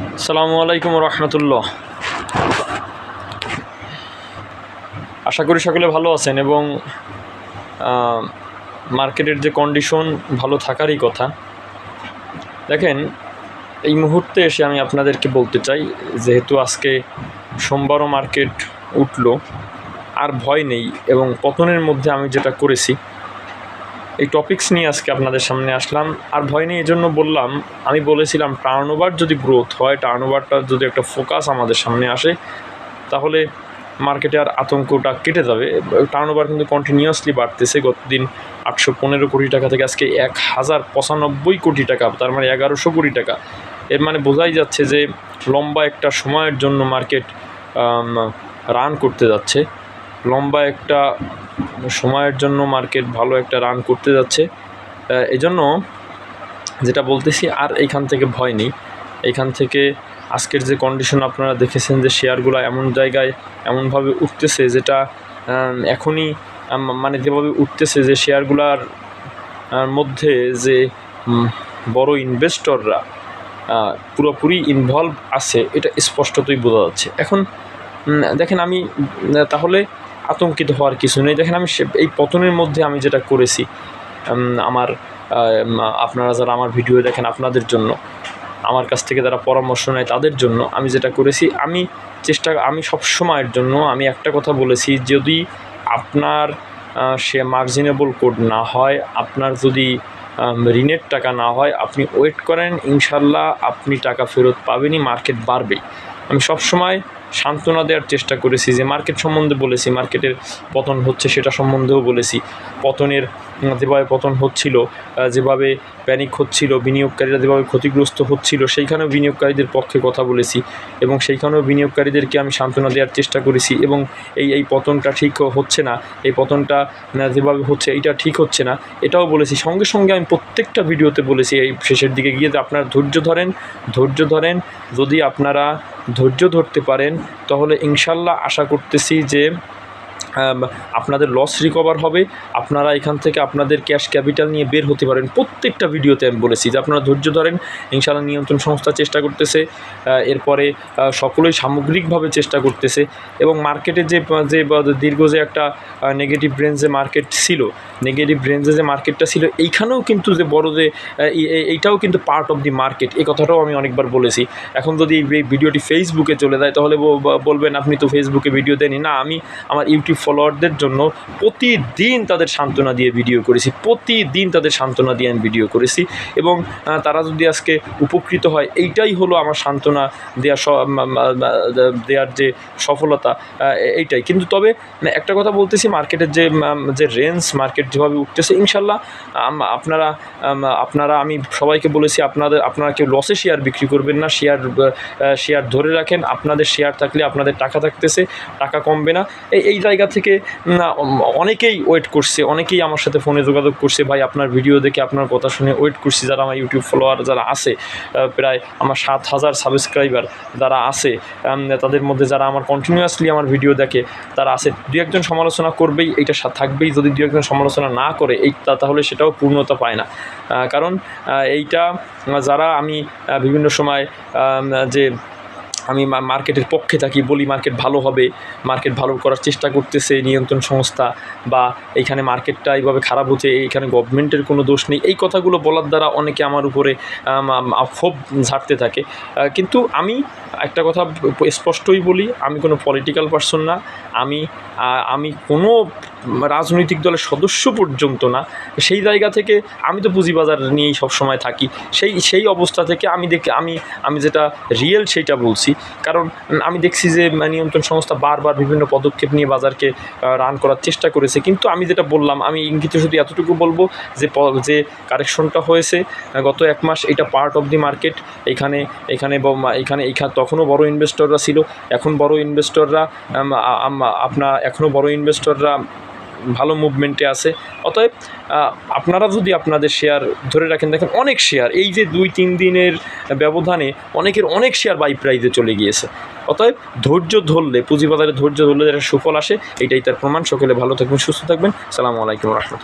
আসসালামু আলাইকুম রহমতুল্লাহ। আশা করি সকলে ভালো আছেন এবং মার্কেটের যে কন্ডিশন ভালো থাকারই কথা। দেখেন, এই মুহূর্তে এসে আমি আপনাদেরকে বলতে চাই, যেহেতু আজকে সোমবারও মার্কেট উঠল, আর ভয় নেই এবং পতনের মধ্যে আমি যেটা করেছি এই টপিকস নিয়ে আজকে আপনাদের সামনে আসলাম। আর ভয় নেই, এজন্য বললাম, আমি বলেছিলাম টার্নওভার যদি গ্রোথ হয় টার্নওভারটার যদি একটা ফোকাস আমাদের সামনে আসে, তাহলে মার্কেটে আর আতঙ্কটা কেটে যাবে। টার্ন ওভার কিন্তু কন্টিনিউয়াসলি বাড়তেছে। গতদিন আটশো পনেরো কোটি টাকা থেকে আজকে এক হাজার পঁচানব্বই কোটি টাকা, তার মানে এগারোশো কোটি টাকা। এর মানে বোঝাই যাচ্ছে যে লম্বা একটা সময়ের জন্য মার্কেট রান করতে যাচ্ছে। লম্বা একটা সময়ের জন্য মার্কেট ভালো একটা রান করতে যাচ্ছে। এজন্য যেটা বলতেছি, আর এইখান থেকে ভয় নেই। এইখান থেকে আজকের যে কন্ডিশন আপনারা দেখেছেন যে শেয়ারগুলো এমন জায়গায় এমনভাবে উঠতেছে যেটা এখনই মানে যেভাবে উঠতেছে যে শেয়ারগুলার মধ্যে যে বড় ইনভেস্টররা পুরোপুরি ইনভলভ আছে, এটা স্পষ্টতই বোঝা যাচ্ছে। এখন দেখেন আমি তাহলে আতঙ্কিত হওয়ার কিছু নেই। দেখেন আমি এই পতনের মধ্যে আমি যেটা করেছি আমার আপনারা যারা আমার ভিডিও দেখেন আপনাদের জন্য, আমার কাছ থেকে যারা পরামর্শ নেয় তাদের জন্য আমি যেটা করেছি, আমি চেষ্টা, আমি সব সময়ের জন্য আমি একটা কথা বলেছি, যদি আপনার সে মার্জিনেবল কোড না হয়, আপনার যদি ঋণের টাকা না হয়, আপনি ওয়েট করেন, ইনশাল্লাহ আপনি টাকা ফেরত পাবেনই মার্কেট বাড়বেই। আমি সব সময় সান্ত্বনা দেওয়ার চেষ্টা করেছি যে মার্কেট সম্বন্ধে বলেছি মার্কেটের পতন হচ্ছে সেটা সম্বন্ধেও বলেছি। পতনের, যেভাবে পতন হচ্ছিল যেভাবে প্যানিক হচ্ছিল, বিনিয়োগকারীরা যেভাবে ক্ষতিগ্রস্ত হচ্ছিল, সেইখানেও বিনিয়োগকারীদের পক্ষে কথা বলেছি এবং সেইখানেও বিনিয়োগকারীদেরকে আমি সান্ত্বনা দেওয়ার চেষ্টা করেছি এবং এই এই পতনটা ঠিক হচ্ছে না, এই পতনটা যেভাবে হচ্ছে এইটা ঠিক হচ্ছে না, এটাও বলেছি। সঙ্গে সঙ্গে আমি প্রত্যেকটা ভিডিওতে বলেছি, এই শেষের দিকে গিয়ে আপনারা ধৈর্য ধরেন ধৈর্য ধরেন, যদি আপনারা ধৈর্য ধরতে পারেন, তাহলে ইনশাল্লাহ আশা করতেছি যে আপনাদের লস রিকভার হবে। আপনারা এখান থেকে আপনাদের ক্যাশ ক্যাপিটাল নিয়ে বের হতে পারেন। প্রত্যেকটা ভিডিওতে আমি বলেছি যে আপনারা ধৈর্য ধরেন ইনশাল্লাহ নিয়ন্ত্রণ সংস্থা চেষ্টা করতেছে এরপরে সকলেই সামগ্রিকভাবে চেষ্টা করতেছে এবং মার্কেটে যে যে, দীর্ঘ যে একটা নেগেটিভ রেঞ্জে মার্কেট ছিল নেগেটিভ রেঞ্জে যে মার্কেটটা ছিল, এইখানেও কিন্তু যে বড় যে এই- এই- এইটাও কিন্তু পার্ট অফ দি মার্কেট এই কথাটাও আমি অনেকবার বলেছি। এখন যদি এই ভিডিওটি ফেসবুকে চলে যায়, তাহলে বলবেন, আপনি তো ফেসবুকে ভিডিও দেননি না, আমি আমার ইউটিউব ফলোয়ারদের জন্য প্রতিদিন তাদের সান্ত্বনা দিয়ে ভিডিও করেছি। প্রতিদিন তাদের সান্ত্বনা দিয়ে আমি ভিডিও করেছি এবং তারা যদি আজকে উপকৃত হয়, এইটাই হলো আমার সান্ত্বনা মা- দেওয়ার যে সফলতা এইটাই। কিন্তু তবে একটা কথা বলতেছি মার্কেটের যে যে রেঞ্জ মার্কেট যেভাবে উঠতেছে, ইনশাল্লাহ আপনারা আপনারা, আমি সবাইকে বলেছি, আপনাদের, আপনারা কেউ লসে শেয়ার বিক্রি করবেন না শেয়ার শেয়ার ধরে রাখেন, আপনাদের শেয়ার থাকলে আপনাদের টাকা থাকতেছে, টাকা কমবে না। এই এই জায়গা থেকে অনেকেই ওয়েট করছে, অনেকেই আমার সাথে ফোনে যোগাযোগ করছে, ভাই আপনার ভিডিও দেখে আপনার কথা শুনে ওয়েট করছি, যারা আমার ইউটিউব ফলোয়ার যারা আছে প্রায় আমার সাত হাজার সাবস্ক্রাইবার যারা আছে তাদের মধ্যে যারা আমার কন্টিনিউয়াসলি আমার ভিডিও দেখে, তারা আছে। দু একজন সমালোচনা করবেই এইটা সা- থাকবেই, যদি দু একজন সমালোচনা না করে, এই তাহলে সেটাও পূর্ণতা পায় না। কারণ এইটা, যারা আমি বিভিন্ন সময় যে আমি মার্কেটের পক্ষে থাকি, বলি মার্কেট ভালো হবে, মার্কেট ভালো করার চেষ্টা করতেছে নিয়ন্ত্রণ সংস্থা বা এইখানে মার্কেটটা এইভাবে খারাপ হচ্ছে, এইখানে গভর্নমেন্টের কোনো দোষ নেই। এই কথাগুলো বলার দ্বারা অনেকে আমার উপরে ক্ষোভ ঝাড়তে থাকে। কিন্তু আমি একটা কথা স্পষ্টই বলি, আমি কোনো পলিটিক্যাল পার্সন না। আমি আমি কোনো রাজনৈতিক দলের সদস্য পর্যন্ত না, সেই জায়গা থেকে আমি তো পুঁজিবাজার নিয়েই সবসময় থাকি। সেই সেই অবস্থা থেকে আমি দেখ, আমি আমি যেটা রিয়েল সেইটা বলছি। কারণ আমি দেখছি যে নিয়ন্ত্রণ সংস্থা বারবার বিভিন্ন পদক্ষেপ নিয়ে বাজারকে রান করার চেষ্টা করেছে। কিন্তু আমি যেটা বললাম, আমি ইঙ্গিতে শুধু এতটুকু বলব যে যে কারেকশনটা হয়েছে গত এক মাস এটা পার্ট অফ দি মার্কেট এখানে এখানে এখানে এখানে তখনও বড় ইনভেস্টররা ছিল। এখন বড় ইনভেস্টররা আপনার, এখনও বড় ইনভেস্টররা ভালো মুভমেন্টে আছে। অতএব আপনারা যদি আপনাদের শেয়ার ধরে রাখেন, দেখেন অনেক শেয়ার এই যে দুই, তিন দিনের ব্যবধানে অনেকের অনেক শেয়ার বাই প্রাইজে চলে গিয়েছে। অতএব, ধৈর্য ধরলে, পুঁজিবাজারে ধৈর্য ধরলে যেটা সুফল আসে, এটাই তার প্রমাণ। সকলে ভালো থাকবেন, সুস্থ থাকবেন। সালামু আলাইকুম রহমতুল্লাহ।